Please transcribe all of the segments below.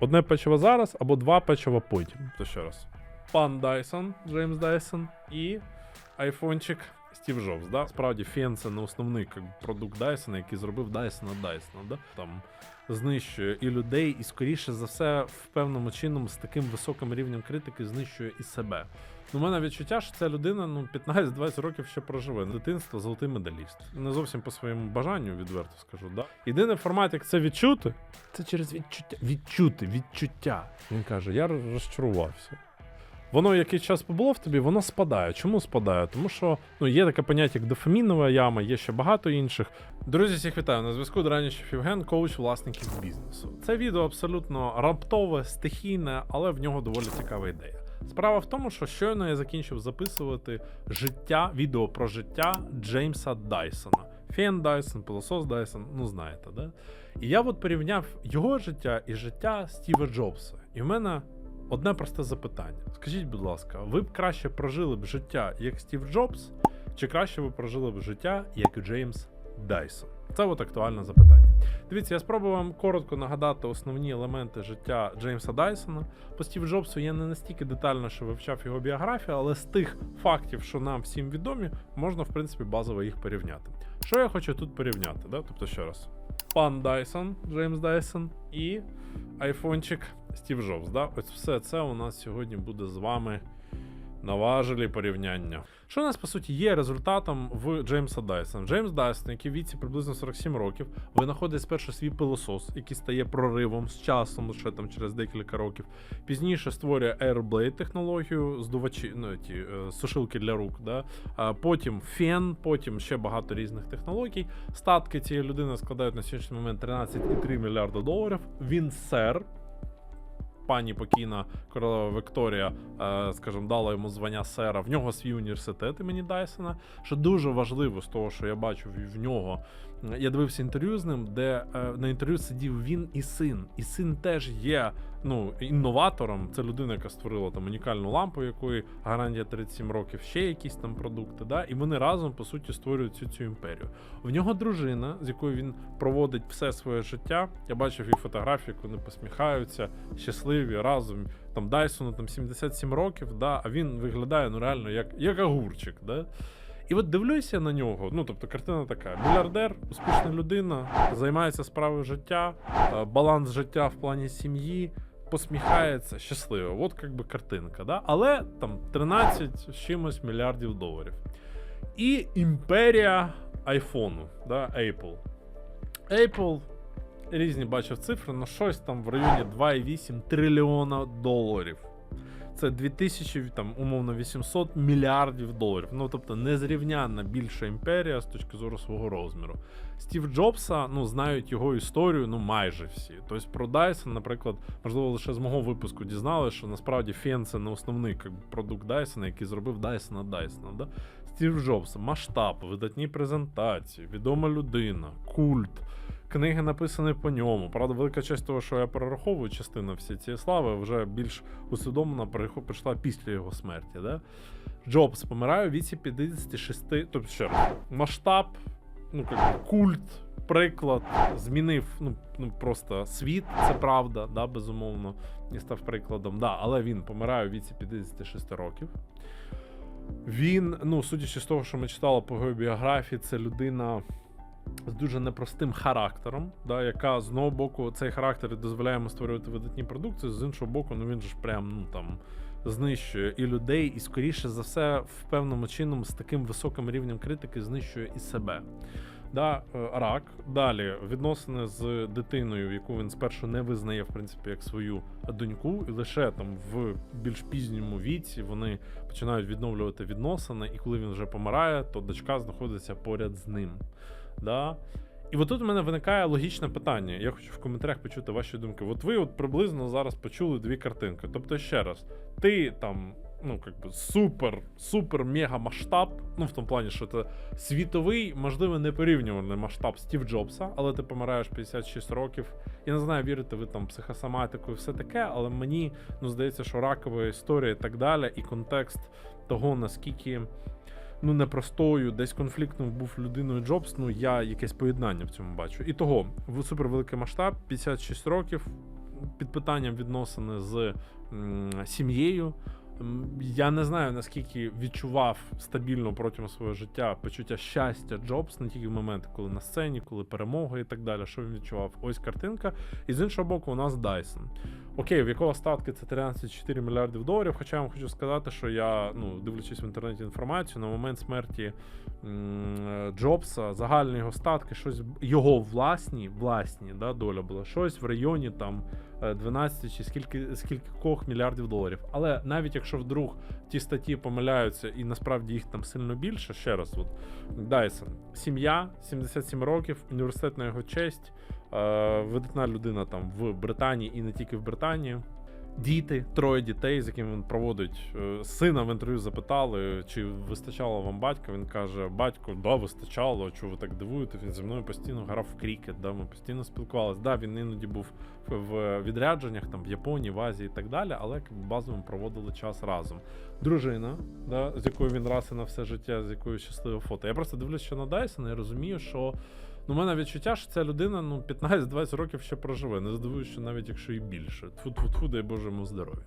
одне печиво зараз або два печива потім. То ще раз. Пан Дайсон, Джеймс Дайсон і айфончик Стів Джобс. Да? Справді, фен це не основний як, продукт Дайсона, який зробив Дайсона Дайсона. Да? Там знищує і людей, і скоріше за все, в певному чином з таким високим рівнем критики знищує і себе. У мене відчуття, що ця людина ну 15-20 років ще проживе. Дитинство золотий медаліст. Не зовсім по своєму бажанню, відверто скажу. Да? Єдиний формат, як це відчути, це через відчуття. Відчути, відчуття. Він каже: я розчарувався. Воно який час побуло в тобі, воно спадає. Чому спадає? Тому що ну, є таке поняття, як дофамінова яма, є ще багато інших. Друзі, всіх вітаю. На зв'язку Дранічев Євген, коуч власників бізнесу. Це відео абсолютно раптове, стихійне, але в нього доволі цікава ідея. Справа в тому, що щойно я закінчив записувати життя, відео про життя Джеймса Дайсона. Фен Дайсон, пилосос Дайсон, ну знаєте, да? І я от порівняв його життя і життя Стіва Джобса. І в мене одне просте запитання. Скажіть, будь ласка, ви б краще прожили б життя як Стів Джобс, чи краще ви прожили б життя як Джеймс Дайсон? Це от актуальне запитання. Дивіться, я спробую вам коротко нагадати основні елементи життя Джеймса Дайсона. По Стів Джобсу я не настільки детально що вивчав його біографію, але з тих фактів, що нам всім відомі, можна в принципі базово їх порівняти. Що я хочу тут порівняти? Да? Тобто, ще раз, пан Дайсон, Джеймс Дайсон і айфончик Стів Джобс. Да? Ось все це у нас сьогодні буде з вами на важелі порівняння. Що у нас по суті є результатом в Джеймса Дайсона? Джеймс Дайсон, який в віці приблизно 47 років, винаходить спершу свій пилосос, який стає проривом з часом, лише там через декілька років. Пізніше створює Airblade технологію, здувачі, ну, ті, е, сушилки для рук. Да? А потім фен, потім ще багато різних технологій. Статки цієї людини складають на сьогоднішній момент 13,3 мільярда доларів. Він сер, пані покійна королева Вікторія, е, скажімо, дала йому звання сера. В нього свій університет імені Дайсона. Що дуже важливо з того, що я бачив в нього. Я дивився інтерв'ю з ним, де е, на інтерв'ю сидів він і син. І син теж є ну, інноватором. Це людина, яка створила там унікальну лампу, якої гарантія 37 років, ще якісь там продукти. Да? І вони разом по суті створюють цю цю імперію. В нього дружина, з якою він проводить все своє життя. Я бачив їх фотографії, як вони посміхаються, щасливі разом. Там Дайсону там 77 років, да, а він виглядає ну реально як, як огурчик. Да? І от дивлюся на нього. Ну тобто, картина така: мільярдер, успішна людина, займається справою життя, е, баланс життя в плані сім'ї. Посміхається щасливо, от як би картинка, да? але там 13 з чимось мільярдів доларів. І імперія айфону, да, Apple. Apple різні бачив цифри, на щось там в районі 2,8 трильйона доларів. Це 2000, там, умовно, 800 мільярдів доларів. Ну, тобто, незрівнянна більша імперія з точки зору свого розміру. Стів Джобса, ну, знають його історію, ну, майже всі. Тобто про Dyson, наприклад, можливо, лише з мого випуску дізналися, що насправді фен це не основний би, продукт Dyson, який зробив Dyson Dyson. Да? Стів Джобс, масштаб, видатні презентації, відома людина, культ. Книги написані по ньому. Правда, велика частина того, що я перераховую, частина всі цієї слави вже більш усвідомлена прийшла після його смерті. Да? Джобс помирає у віці 56, тобто ще раз, масштаб, ну як культ, приклад, змінив ну, ну просто світ, це правда, да, безумовно, і став прикладом. Да, але він помирає у віці 56 років. Він, ну, судячи з того, що ми читали по його біографії, це людина з дуже непростим характером, да, яка з одного боку цей характер і дозволяє йому створювати видатні продукти, з іншого боку, ну він же ж прям ну там знищує і людей, і скоріше за все, в певному чином з таким високим рівнем критики знищує і себе. Да, е, рак. Далі відносини з дитиною, яку він спершу не визнає, в принципі, як свою доньку, і лише там в більш пізньому віці вони починають відновлювати відносини, і коли він вже помирає, то дочка знаходиться поряд з ним. Да? І от тут у мене виникає логічне питання. Я хочу в коментарях почути ваші думки. От ви от приблизно зараз почули дві картинки. Тобто, ще раз, ти там, ну, як би супер, супер мега масштаб. Ну, в тому плані, що це світовий, можливо, непорівнювальний масштаб Стів Джобса, але ти помираєш 56 років. Я не знаю, вірите ви там психосоматику і все таке, але мені ну, здається, що ракова історія і так далі, і контекст того, наскільки ну непростою, десь конфліктним був людиною Джобс. Ну я якесь поєднання в цьому бачу. І того в супервеликий масштаб, 56 років. під питанням відносини з сім'єю. Я не знаю наскільки відчував стабільно протягом свого життя почуття щастя Джобс, не тільки в моменти, коли на сцені, коли перемога і так далі. Що він відчував? Ось картинка. І з іншого боку, у нас Dyson. Окей, в якого статки це 13,4 мільярдів доларів. Хоча я вам хочу сказати, що я, ну, дивлячись в інтернеті інформацію, на момент смерті м, Джобса, загальні його статки, щось його власні, власні да, доля була щось в районі там е, 12 чи скільки скількох мільярдів доларів. Але навіть якщо вдруг ті статті помиляються і насправді їх там сильно більше, ще раз, от Дайсон, сім'я, 77 років, університет на його честь, е, видатна людина там в Британії і не тільки в Британії. Діти, троє дітей, з якими він проводить е, сина в інтерв'ю запитали, чи вистачало вам батька. Він каже: батько, да, вистачало. Чого ви так дивуєте? Він зі мною постійно грав в крікет, да, ми постійно спілкувалися. Да, він іноді був в- відрядженнях там в Японії, в Азії і так далі, але базово проводили час разом. Дружина, да, з якою він раз і на все життя, з якою щасливе фото. Я просто дивлюся, що на Дайсона і розумію, що. Ну, у мене відчуття, що ця людина ну, 15-20 років ще проживе. Не здивуюсь, що навіть якщо і більше. Тфу-тфу-тфу, дай Боже йому здоров'я.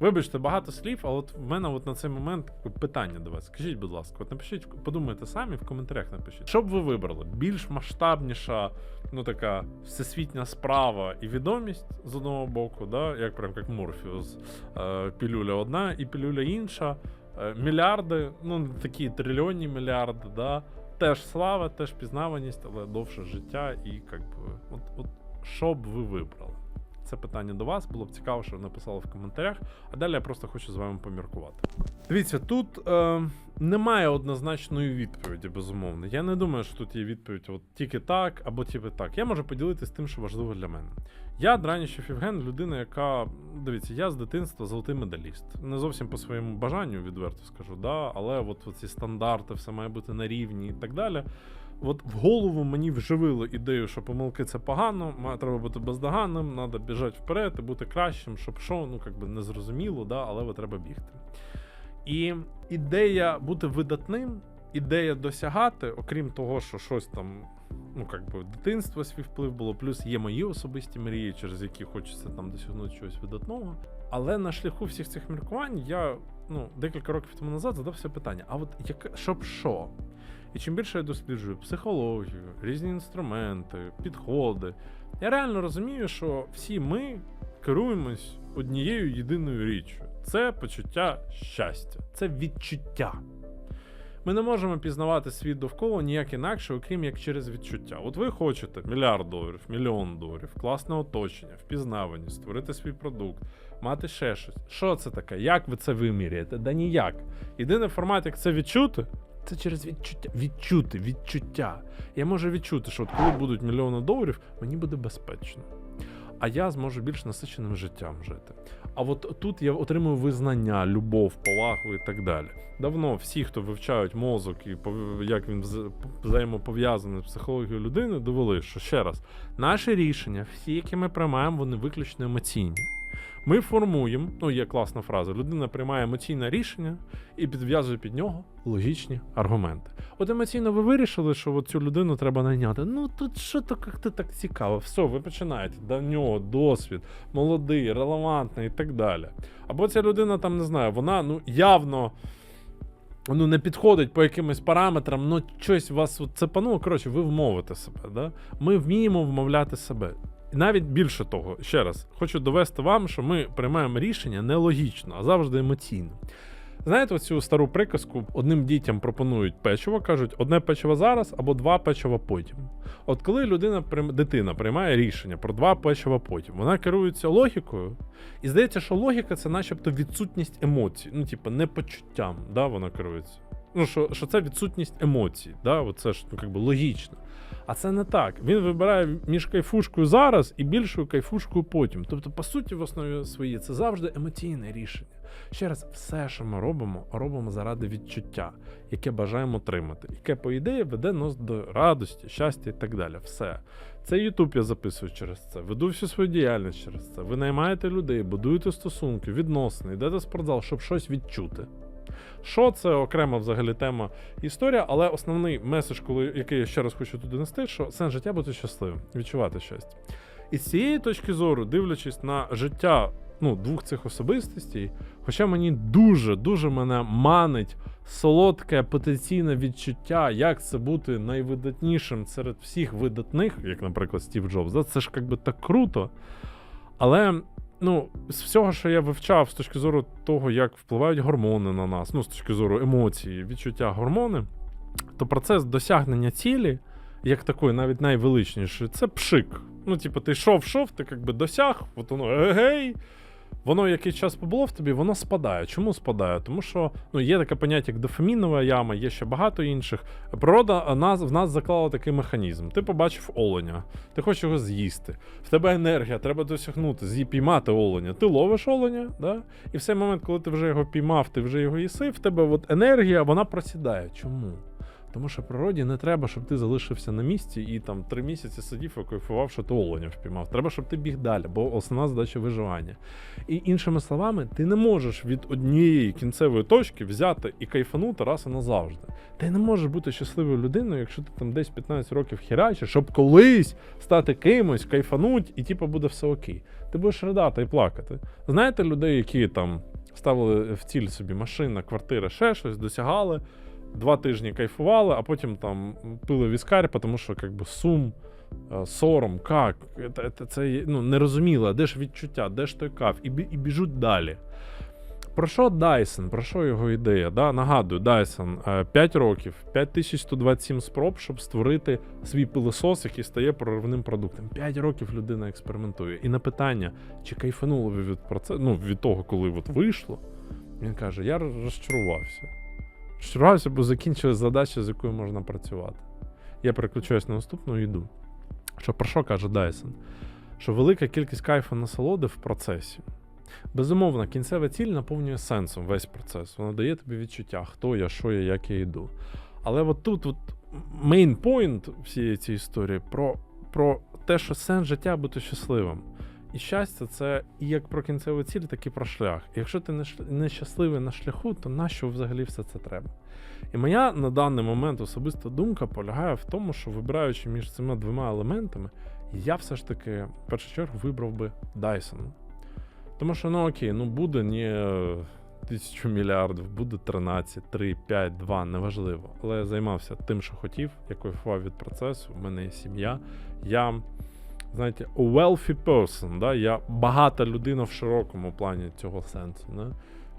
Вибачте, багато слів, а от в мене от на цей момент питання до вас. Скажіть, будь ласка, от напишіть, подумайте самі в коментарях напишіть. Що б ви вибрали? Більш масштабніша, ну така всесвітня справа і відомість з одного боку, да? як прям як Морфіус, е, пілюля одна і пілюля інша. Е, мільярди, ну такі трильйонні мільярди, да? Теж слава, теж пізнаваність, але довше життя, і як би, от, от що б ви вибрали? Це питання до вас. Було б цікаво, що ви написали в коментарях. А далі я просто хочу з вами поміркувати. Дивіться, тут е, немає однозначної відповіді, безумовно. Я не думаю, що тут є відповідь от тільки так або тільки так. Я можу поділитися тим, що важливо для мене. Я Драніщев Євген, людина, яка дивіться, я з дитинства золотий медаліст. Не зовсім по своєму бажанню, відверто скажу, да, але от ці стандарти, все має бути на рівні і так далі. От в голову мені вживили ідею, що помилки це погано, треба бути бездоганним, треба біжати вперед і бути кращим, щоб що, ну як би не зрозуміло, да, але треба бігти. І ідея бути видатним, ідея досягати, окрім того, що щось там, ну як би дитинство свій вплив було, плюс є мої особисті мрії, через які хочеться там досягнути чогось видатного. Але на шляху всіх цих міркувань я ну, декілька років тому назад задався питання: а от як, щоб що? І чим більше я досліджую психологію, різні інструменти, підходи, я реально розумію, що всі ми керуємось однією єдиною річчю: це почуття щастя, це відчуття. Ми не можемо пізнавати світ довкола ніяк інакше, окрім як через відчуття. От ви хочете мільярд доларів, мільйон доларів, класне оточення, впізнаваність, створити свій продукт, мати ще щось. Що це таке? Як ви це виміряєте? Да ніяк. Єдиний формат, як це відчути, це через відчуття. Відчути, відчуття. Я можу відчути, що от коли будуть мільйони доларів, мені буде безпечно. А я зможу більш насиченим життям жити. А от тут я отримую визнання, любов, повагу і так далі. Давно всі, хто вивчають мозок і як він взаємопов'язаний з психологією людини, довели, що ще раз, наші рішення, всі, які ми приймаємо, вони виключно емоційні. Ми формуємо, ну є класна фраза, людина приймає емоційне рішення і підв'язує під нього логічні аргументи. От емоційно ви вирішили, що от цю людину треба найняти. Ну тут що то як-то так цікаво. Все, ви починаєте до нього досвід, молодий, релевантний і так далі. Або ця людина там не знаю, вона ну явно. Ну, не підходить по якимось параметрам, ну щось вас от цепануло. Коротше, ви вмовите себе. Да? Ми вміємо вмовляти себе. Навіть більше того, ще раз, хочу довести вам, що ми приймаємо рішення не логічно, а завжди емоційно. Знаєте, оцю стару приказку одним дітям пропонують печиво, кажуть, одне печиво зараз або два печива потім. От коли людина дитина приймає рішення про два печива потім, вона керується логікою, і здається, що логіка це начебто відсутність емоцій, ну, типу, не почуттям, да, вона керується. Ну, що, що це відсутність емоцій, да, оце ж ну, якби логічно. А це не так. Він вибирає між кайфушкою зараз і більшою кайфушкою потім. Тобто, по суті, в основі своїй це завжди емоційне рішення. Ще раз, все, що ми робимо, робимо заради відчуття, яке бажаємо отримати, яке, по ідеї, веде нас до радості, щастя і так далі. Все. Це Ютуб я записую через це. Веду всю свою діяльність через це. Ви наймаєте людей, будуєте стосунки, відносини, йдете в спортзал, щоб щось відчути. Що це окрема взагалі тема історія, але основний меседж, коли який я ще раз хочу тут донести, що сенс життя бути щасливим, відчувати щастя. І з цієї точки зору, дивлячись на життя ну, двох цих особистостей, хоча мені дуже, дуже мене манить солодке потенційне відчуття, як це бути найвидатнішим серед всіх видатних, як, наприклад, Стів Джобс. Це ж якби так круто. Але ну, з всього, що я вивчав з точки зору того, як впливають гормони на нас, ну, з точки зору емоції, відчуття гормони, то процес досягнення цілі, як такої, навіть найвеличніший, це пшик. Ну, типу, ти йшов, шов, ти якби досяг, от воно егей. Воно якийсь час побуло в тобі, воно спадає. Чому спадає? Тому що ну, є таке поняття, як дофамінова яма, є ще багато інших. Природа нас, в нас заклала такий механізм. Ти побачив оленя, ти хочеш його з'їсти. В тебе енергія, треба досягнути, з'ї піймати оленя. Ти ловиш оленя, да? і в цей момент, коли ти вже його піймав, ти вже його їси, в тебе от енергія, вона просідає. Чому? Тому що природі не треба, щоб ти залишився на місці і там три місяці сидів і кайфував, що ти оленя впіймав. Треба, щоб ти біг далі, бо основна задача виживання. І іншими словами, ти не можеш від однієї кінцевої точки взяти і кайфанути раз і назавжди. Ти не можеш бути щасливою людиною, якщо ти там десь 15 років херачиш, щоб колись стати кимось, кайфануть, і типу буде все окей. Ти будеш ридати і плакати. Знаєте людей, які там ставили в ціль собі машина, квартира, ще щось, досягали. Два тижні кайфували, а потім там пили віскарь, тому що якби сум, е, сором, як? Це, це, ну, не розуміло, де ж відчуття, де ж той кайф, і, і біжуть далі. Про що Dyson? Про що його ідея? Да? Нагадую, Dyson е, 5 років, 5127 спроб, щоб створити свій пилосос, який стає проривним продуктом. 5 років людина експериментує. І на питання, чи кайфануло ви від процесу, ну, від того, коли от вийшло, він каже: я розчарувався. Розчарувався, бо закінчилась задача, з якою можна працювати. Я переключаюсь на наступну і йду. Що про що каже Дайсон? Що велика кількість кайфу насолоди в процесі. Безумовно, кінцева ціль наповнює сенсом весь процес. Вона дає тобі відчуття, хто я, що я, як я йду. Але от тут от point всієї цієї історії про, про те, що сенс життя бути щасливим. І щастя це і як про кінцеву ціль, так і про шлях. І якщо ти не, щасливий на шляху, то нащо взагалі все це треба? І моя на даний момент особиста думка полягає в тому, що вибираючи між цими двома елементами, я все ж таки в першу чергу вибрав би Dyson. Тому що, ну окей, ну буде не тисячу мільярдів, буде 13, 3, 5, 2, неважливо. Але я займався тим, що хотів, я кайфував від процесу, в мене є сім'я. Я, знаєте, wealthy person, да? я багата людина в широкому плані цього сенсу. Да?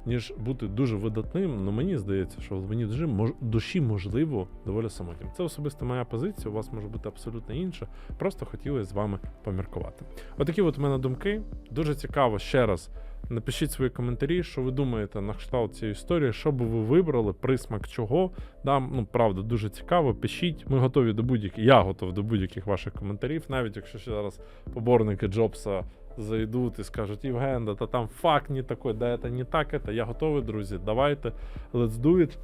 Ніж бути дуже видатним, ну мені здається, що в мені душі, мож, душі можливо доволі самотнім. Це особисто моя позиція, у вас може бути абсолютно інша. Просто хотілося з вами поміркувати. Отакі от у мене думки. Дуже цікаво ще раз. Напишіть свої коментарі, що ви думаєте на кшталт цієї історії, що би ви вибрали, присмак чого. Да, ну правда, дуже цікаво. Пишіть. Ми готові до будь-яких. Я готов до будь-яких ваших коментарів, навіть якщо ще зараз поборники Джобса зайдуть і скажуть, Євген, да та там факт не такой, да это не так, это. Я готовий, друзі. Давайте. Let's do it.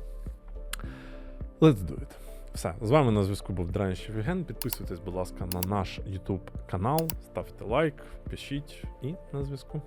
Let's do it. Все, з вами на зв'язку був Дранщів Євген. Підписуйтесь, будь ласка, на наш YouTube канал, ставте лайк, пишіть і на зв'язку.